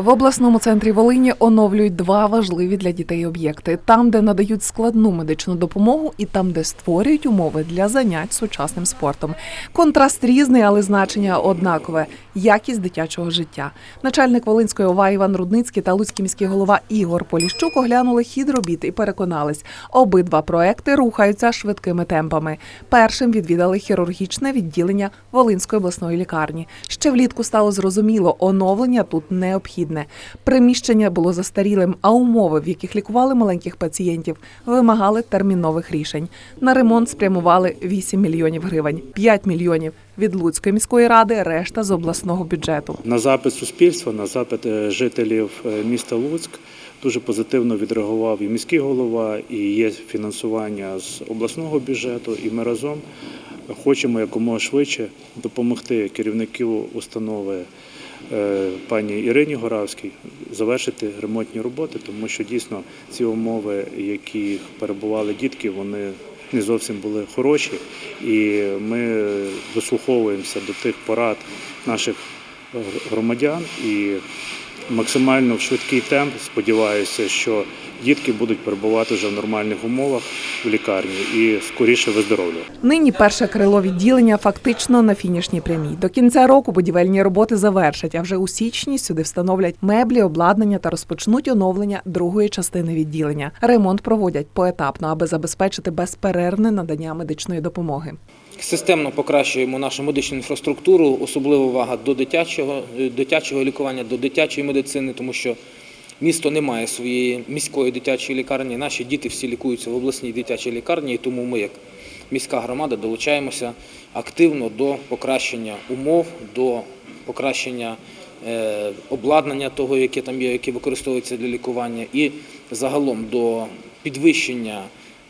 В обласному центрі Волині оновлюють два важливі для дітей об'єкти: там, де надають складну медичну допомогу, і там, де створюють умови для занять сучасним спортом. Контраст різний, але значення однакове якість дитячого життя. Начальник Волинської ОВА Іван Рудницький та Луцький міський голова Ігор Поліщук оглянули хід робіт і переконались, обидва проекти рухаються швидкими темпами. Першим відвідали хірургічне відділення Волинської обласної лікарні. Ще влітку стало зрозуміло, оновлення тут необхідне. Приміщення було застарілим, а умови, в яких лікували маленьких пацієнтів, вимагали термінових рішень. На ремонт спрямували 8 мільйонів гривень, 5 мільйонів від Луцької міської ради, решта з обласного бюджету. На запит суспільства, на запит е, жителів е, міста Луцьк дуже позитивно відреагував і міський голова, і є фінансування з обласного бюджету. І ми разом хочемо якомога швидше допомогти керівнику установи пані Ірині Горавській завершити ремонтні роботи, тому що дійсно ці умови, яких перебували дітки, вони не зовсім були хороші, і ми дослуховуємося до тих порад наших громадян і максимально в швидкий темп сподіваюся, що дітки будуть перебувати вже в нормальних умовах в лікарні і скоріше виздоровлювати. Нині перше крило відділення фактично на фінішній прямій. До кінця року будівельні роботи завершать, а вже у січні сюди встановлять меблі, обладнання та розпочнуть оновлення другої частини відділення. Ремонт проводять поетапно, аби забезпечити безперервне надання медичної допомоги. Системно покращуємо нашу медичну інфраструктуру, особлива увага до дитячого, е, дитячого лікування, до дитячої медицини, тому що місто не має своєї міської дитячої лікарні. Наші діти всі лікуються в обласній дитячій лікарні, і тому ми, як міська громада, долучаємося активно до покращення умов, до покращення е, обладнання того, яке там є, яке використовується для лікування, і загалом до підвищення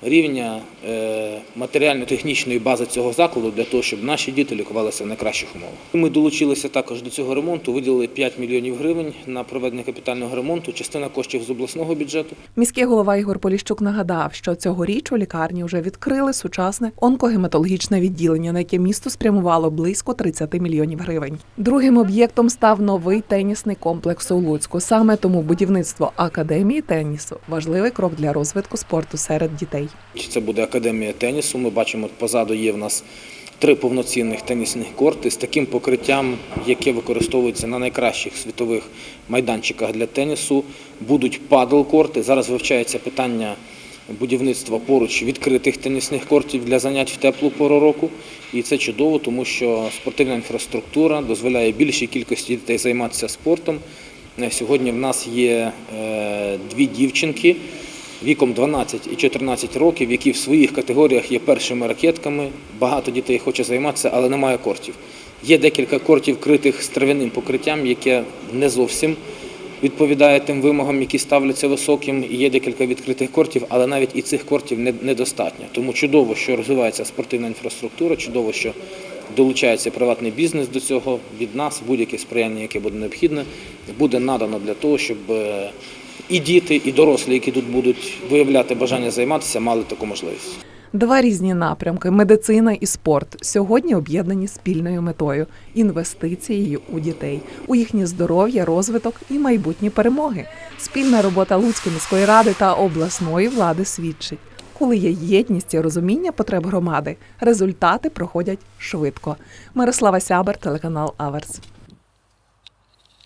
рівня е, матеріально-технічної бази цього закладу для того, щоб наші діти лікувалися в найкращих умовах. Ми долучилися також до цього ремонту, виділили 5 мільйонів гривень на проведення капітального ремонту, частина коштів з обласного бюджету. Міський голова Ігор Поліщук нагадав, що цьогоріч у лікарні вже відкрили сучасне онкогематологічне відділення, на яке місто спрямувало близько 30 мільйонів гривень. Другим об'єктом став новий тенісний комплекс у Луцьку. Саме тому будівництво академії тенісу важливий крок для розвитку спорту серед дітей. Це буде академія тенісу. Ми бачимо, позаду є в нас три повноцінних тенісних корти з таким покриттям, яке використовується на найкращих світових майданчиках для тенісу. Будуть падл-корти. Зараз вивчається питання будівництва поруч відкритих тенісних кортів для занять в теплу пору року. І це чудово, тому що спортивна інфраструктура дозволяє більшій кількості дітей займатися спортом. Е, Сьогодні в нас є е, дві дівчинки віком 12 і 14 років, які в своїх категоріях є першими ракетками. Багато дітей хоче займатися, але немає кортів. Є декілька кортів, критих з трав'яним покриттям, яке не зовсім відповідає тим вимогам, які ставляться високим. І є декілька відкритих кортів, але навіть і цих кортів не- недостатньо. Тому чудово, що розвивається спортивна інфраструктура, чудово, що долучається приватний бізнес до цього від нас. Будь-яке сприяння, яке буде необхідне, буде надано для того, щоб е, і діти, і дорослі, які тут будуть виявляти бажання займатися, мали таку можливість. Два різні напрямки медицина і спорт сьогодні об'єднані спільною метою інвестицією у дітей, у їхнє здоров'я, розвиток і майбутні перемоги. Спільна робота Луцької міської ради та обласної влади свідчить. Коли є єдність і розуміння потреб громади, результати проходять швидко. Мирослава Сябер, телеканал Аверс.